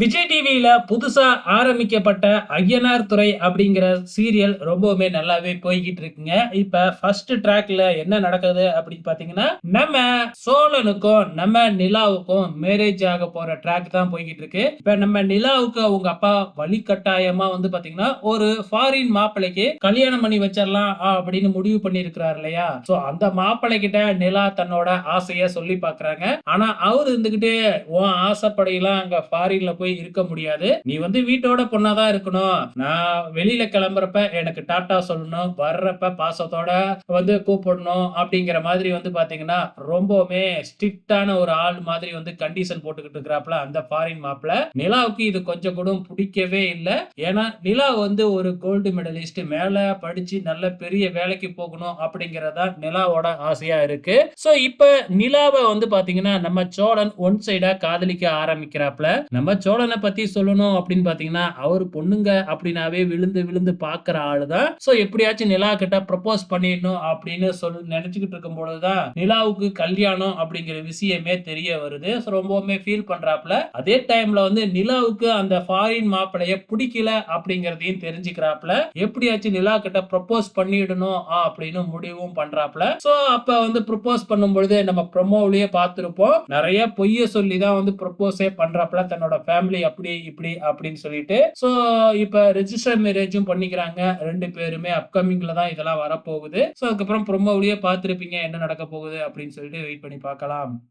விஜய் டிவியில புதுசா ஆரம்பிக்கப்பட்ட ஐயனார் துறை அப்படிங்கிற சீரியல் ரொம்பவுமே நல்லாவே போய்கிட்டு இருக்குங்க. இப்ப ஃபர்ஸ்ட் ட்ராக்ல என்ன நடக்குது அப்படின்னு பாத்தீங்கன்னா நம்ம சோழனுக்கும் நம்ம நிலாவுக்கும் மேரேஜ் ஆக போற ட்ராக் தான் போய்கிட்டு இருக்கு. இப்ப நம்ம நிலாவுக்கு அவங்க அப்பா வழி கட்டாயமா வந்து பாத்தீங்கன்னா ஒரு ஃபாரின் மாப்பிள்ளைக்கு கல்யாணம் பண்ணி வச்சிடலாம் அப்படின்னு முடிவு பண்ணியிருக்கிறார் இல்லையா? சோ அந்த மாப்பிள்ளை கிட்ட நிலா தன்னோட ஆசைய சொல்லி பாக்குறாங்க. ஆனா அவர் இருந்துகிட்டு உன் ஆசைப்படையெல்லாம் அங்க ஃபாரின்ல போய் இருக்க முடியாது. நீ வந்து வீட்டோட பொண்ணாதான் இருக்கணும். நான் வெளியில கிளம்புறப்ப எனக்கு டாட்டா சொல்லணும். வர்றப்ப பாசத்தோட வந்து கூப்பிடணும் அப்படிங்கிற மாதிரி வந்து பாத்தீங்கன்னா ரொம்பவுமே ஸ்ட்ரிக்டான ஒரு ஆள் மாதிரி வந்து கண்டிஷன் போட்டுக்கிட்டு இருக்கிறாப்ல அந்த ஃபாரின் மாப்பிள. நிலாவுக்கு இது கொஞ்சம் கூட பிடிக்கவே இல்லை. ஏன்னா நிலா வந்து ஒரு கோல்டு மெடலிஸ்ட் மேல படிச்சு நல்ல பெரிய வேலைக்கு போகணும் அப்படிங்கறதா நிலாவோட ஆசையா இருக்கு. சோ இப்ப நிலாவை வந்து பாத்தீங்கன்னா நம்ம சோழன் ஒன் சைடா காதலிக்க ஆரம்பிக்கிறாப்ல நம்ம சோழன் பத்தி சொல்லணும் அப்படின்னு பாத்தீங்கன்னா அவர் பொண்ணுங்க அப்படின்னாவே விழுந்து விழுந்து பாக்குற ஆளுதான். சோ எப்படியாச்சும் நிலா கிட்ட ப்ரப்போஸ் பண்ணிடணும் அப்படின்னு சொல்லி நினைச்சுக்கிட்டு இருக்கும் பொழுதுதான் நிலாவுக்கு கல்யாணம் அப்படிங்கிற விஷயமே தெரிய வருது. ஸோ ரொம்பவுமே ஃபீல் பண்றாப்ல அதே டைம்ல வந்து நிலாவுக்கு அந்த ஃபாரின் மாப்பிளைய பிடிக்கல அப்படிங்கறதையும் தெரிஞ்சுக்கிறாப்ல எப்படியாச்சும் நிலா கிட்ட ப்ரப்போஸ் பண்ணிடணும் ஆ, அப்படின்னு முடிவும் பண்றாப்ல சோ அப்ப வந்து ப்ரப்போஸ் பண்ணும் பொழுது நம்ம ப்ரொமோவிலேயே பார்த்திருப்போம். நிறைய பொய்ய சொல்லி தான் வந்து ப்ரப்போஸே பண்றாப்ல தன்னோட ஃபேமிலி அப்படி இப்படி அப்படின்னு சொல்லிட்டு. சோ இப்ப ரெஜிஸ்டர் மேரேஜும் பண்ணிக்கிறாங்க. ரெண்டு பேருமே அப்கமிங்ல தான் இதெல்லாம் வரப்போகுது. சோ அதுக்கப்புறம் ப்ரொமோவிலேயே பார்த்துருப்பீங்க என்ன நடக்க போகுது அப்படின்னு சொல்லிட்டு வெயிட் பண்ணி பார்க்கலாம்.